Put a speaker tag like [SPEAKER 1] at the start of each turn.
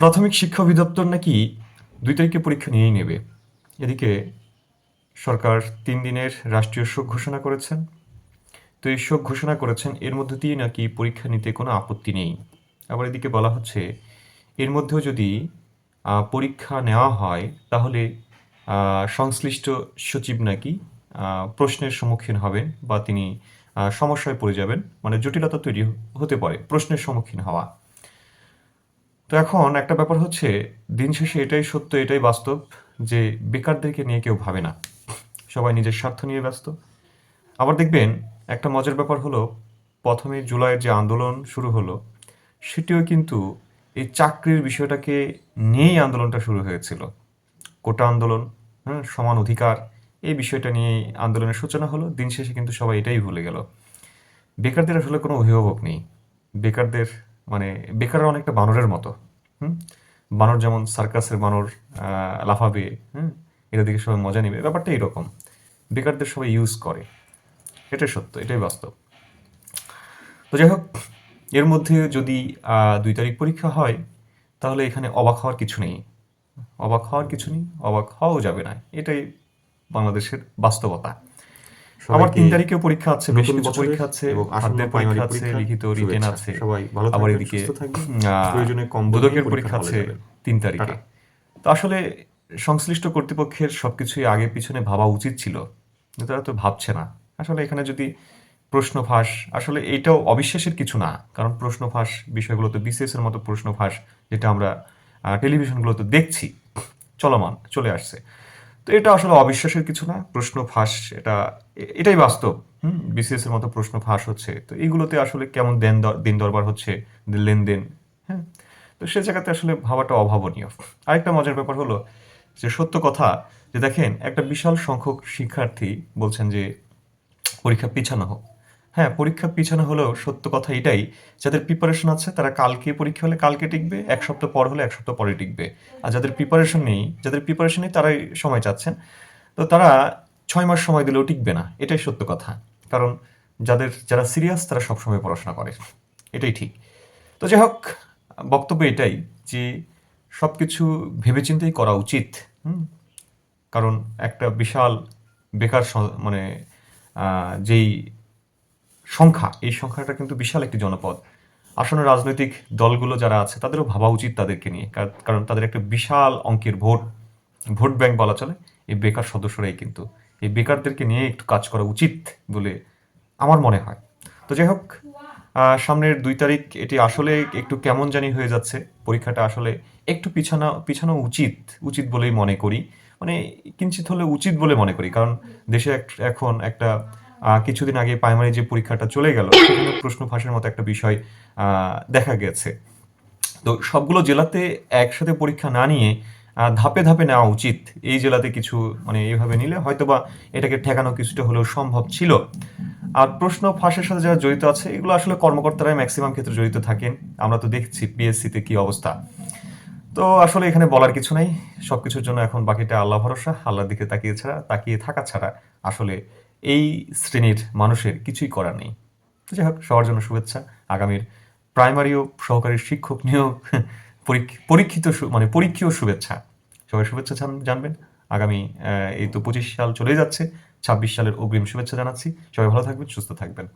[SPEAKER 1] প্রাথমিক শিক্ষা অধিদপ্তর নাকি দুই তারিখে পরীক্ষা নিয়েই নেবে। এদিকে সরকার তিন দিনের রাষ্ট্রীয় শোক ঘোষণা করেছেন। তো এই শোক ঘোষণা করেছেন, এর মধ্য দিয়ে নাকি পরীক্ষা নিতে কোনো আপত্তি নেই। আবার এদিকে বলা হচ্ছে, এর মধ্যেও যদি পরীক্ষা নেওয়া হয়, তাহলে সংশ্লিষ্ট সচিব নাকি প্রশ্নের সম্মুখীন হবেন বা তিনি সমস্যায় পড়ে যাবেন। মানে জটিলতা তৈরি হতে পারে, প্রশ্নের সম্মুখীন হওয়া। তো এখন একটা ব্যাপার হচ্ছে, দিন শেষে এটাই সত্য, এটাই বাস্তব যে বেকারদেরকে নিয়ে কেউ ভাবে না। সবাই নিজের স্বার্থ নিয়ে ব্যস্ত। আবার দেখবেন, একটা মজার ব্যাপার হলো, প্রথমে জুলাইয়ের যে আন্দোলন শুরু হলো, সেটিও কিন্তু এই চাকরির বিষয়টাকে নিয়েই আন্দোলনটা শুরু হয়েছিল। কোটা আন্দোলন হ্যাঁ সমান অধিকার, এই বিষয়টা নিয়ে আন্দোলনের সূচনা হলো। দিন শেষে কিন্তু সবাই এটাই ভুলে গেল। বেকারদের আসলে কোনো অভিভাবক নেই। বেকারদের মানে বেকাররা অনেকটা বানরের মতো, হুম? বানর যেমন সার্কাসের বানর লাফাবে, হুম? এটা দেখে সবাই মজা নেবে, ব্যাপারটা এরকম। বেকারদের সবাই ইউজ করে। এটাই সত্য, এটাই বাস্তব। তো যাই হোক, এর মধ্যে যদি দুই তারিখ পরীক্ষা হয়, তাহলে এখানে অবাক হওয়ার কিছু নেই। অবাক হওয়ার কিছু নেই, অবাক হওয়াও যাবে না। এটাই বাংলাদেশের বাস্তবতা। আবার তিন তারিখেও পরীক্ষা আছে বেশ কিছু পরীক্ষা আছে
[SPEAKER 2] প্রাইমারি
[SPEAKER 1] পরীক্ষা আছে লিখিত রিটেন আছে।
[SPEAKER 2] সবাই ভালো
[SPEAKER 1] আবার এদিকে
[SPEAKER 2] প্রয়োজনে কম
[SPEAKER 1] দুদকের পরীক্ষা আছে তিন তারিখে। তো আসলে সংশ্লিষ্ট কর্তৃপক্ষের সবকিছুই আগে পিছনে ভাবা উচিত ছিল। তারা তো ভাবছে না। আসলে এখানে যদি প্রশ্ন ফাঁস আসলে এটাও অবিশ্বাসের কিছু না। কারণ প্রশ্ন ফাঁস বিষয়গুলো তো বিসিএস এর মতো প্রশ্ন ফাঁস যেটা আমরা টেলিভিশনগুলোতে দেখছি। চলমান চলে আসছে। তো এটা আসলে অবিশ্বাসের কিছু না, প্রশ্ন ফাঁস, এটা, এটাই বাস্তব, হুম? বিসিএস এর মতো প্রশ্ন ফাঁস হচ্ছে। তো এইগুলোতে আসলে কেমন দেন দিন দরবার হচ্ছে লেনদেন হ্যাঁ তো সে জায়গাতে আসলে ভাবাটা অভাবনীয়। আরেকটা মজার ব্যাপার হলো যে সত্য কথা, যে দেখেন একটা বিশাল সংখ্যক শিক্ষার্থী বলছেন যে পরীক্ষা পিছানো হোক। হ্যাঁ পরীক্ষা পিছানো হলেও সত্য কথা এটাই, যাদের প্রিপারেশন আছে তারা কালকে পরীক্ষা হলে কালকে টিকবে, এক সপ্তাহ পর হলে এক সপ্তাহ পরে টিকবে। আর যাদের প্রিপারেশন নেই, যাদের প্রিপারেশন নেই তারাই সময় চাচ্ছেন। তো তারা ছয় মাস সময় দিলেও টিকবে না, এটাই সত্য কথা। কারণ যাদের, যারা সিরিয়াস তারা সবসময় পড়াশোনা করে, এটাই ঠিক। তো যাই হোক, বক্তব্য এটাই যে সব কিছু ভেবেচিন্তেই করা উচিত কারণ একটা বিশাল বেকার মানে যেই সংখ্যা, এই সংখ্যাটা কিন্তু বিশাল একটি জনপদ। আসন্ন রাজনৈতিক দলগুলো যারা আছে, তাদেরও ভাবা উচিত তাদেরকে নিয়ে। কার- কারণ তাদের একটা বিশাল অঙ্কের ভোট ভোট ব্যাংক বলা চলে। এই বেকার সদস্যরাই কিন্তু এই বেকারদেরকে নিয়ে একটু কাজ করা উচিত বলে আমার মনে হয়। তো যাই হোক সামনের দুই তারিখ এটি আসলে একটু কেমন জানি হয়ে যাচ্ছে। পরীক্ষাটা আসলে একটু পিছানো পিছানো উচিত উচিত বলেই মনে করি। মানে কিঞ্চিত হলে উচিত বলে মনে করি। কারণ দেশে এখন একটা কিছুদিন আগে প্রাইমারি যে পরীক্ষাটা চলে গেল সেখানে প্রশ্ন ফাঁসের মতো একটা বিষয় আহ, দেখা গেছে। তো সবগুলো জেলাতে একসাথে পরীক্ষা না নিয়ে ধাপে ধাপে নেওয়া উচিত। এই জেলাতে কিছু মানে এইভাবে নিলে হয়তোবা এটাকে ঠেকানো কিছুটা হলেও সম্ভব ছিল। আর প্রশ্ন ফাঁসের সাথে যারা জড়িত আছে এগুলো আসলে কর্মকর্তারাই ম্যাক্সিমাম ক্ষেত্রে জড়িত থাকেন। আমরা তো দেখছি পিএসসিতে কি অবস্থা। তো আসলে এখানে বলার কিছু নাই। সবকিছুর জন্য এখন বাকিটা আল্লাহ ভরসা আল্লাহর দিকে তাকিয়ে ছাড়া তাকিয়ে থাকা ছাড়া আসলে এই শ্রেণির মানুষের কিছুই করার নেই। যাই হোক, সবার জন্য শুভেচ্ছা। আগামীর প্রাইমারি ও সহকারী শিক্ষক নিয়োগ পরীক্ষ- পরীক্ষিত মানে পরীক্ষীয় শুভেচ্ছা। সবাই শুভেচ্ছা জান- জানবেন। আগামী এই তো পঁচিশ সাল চলে যাচ্ছে। ছাব্বিশ সালের অগ্রিম শুভেচ্ছা জানাচ্ছি। সবাই ভালো থাকবেন, সুস্থ থাকবেন।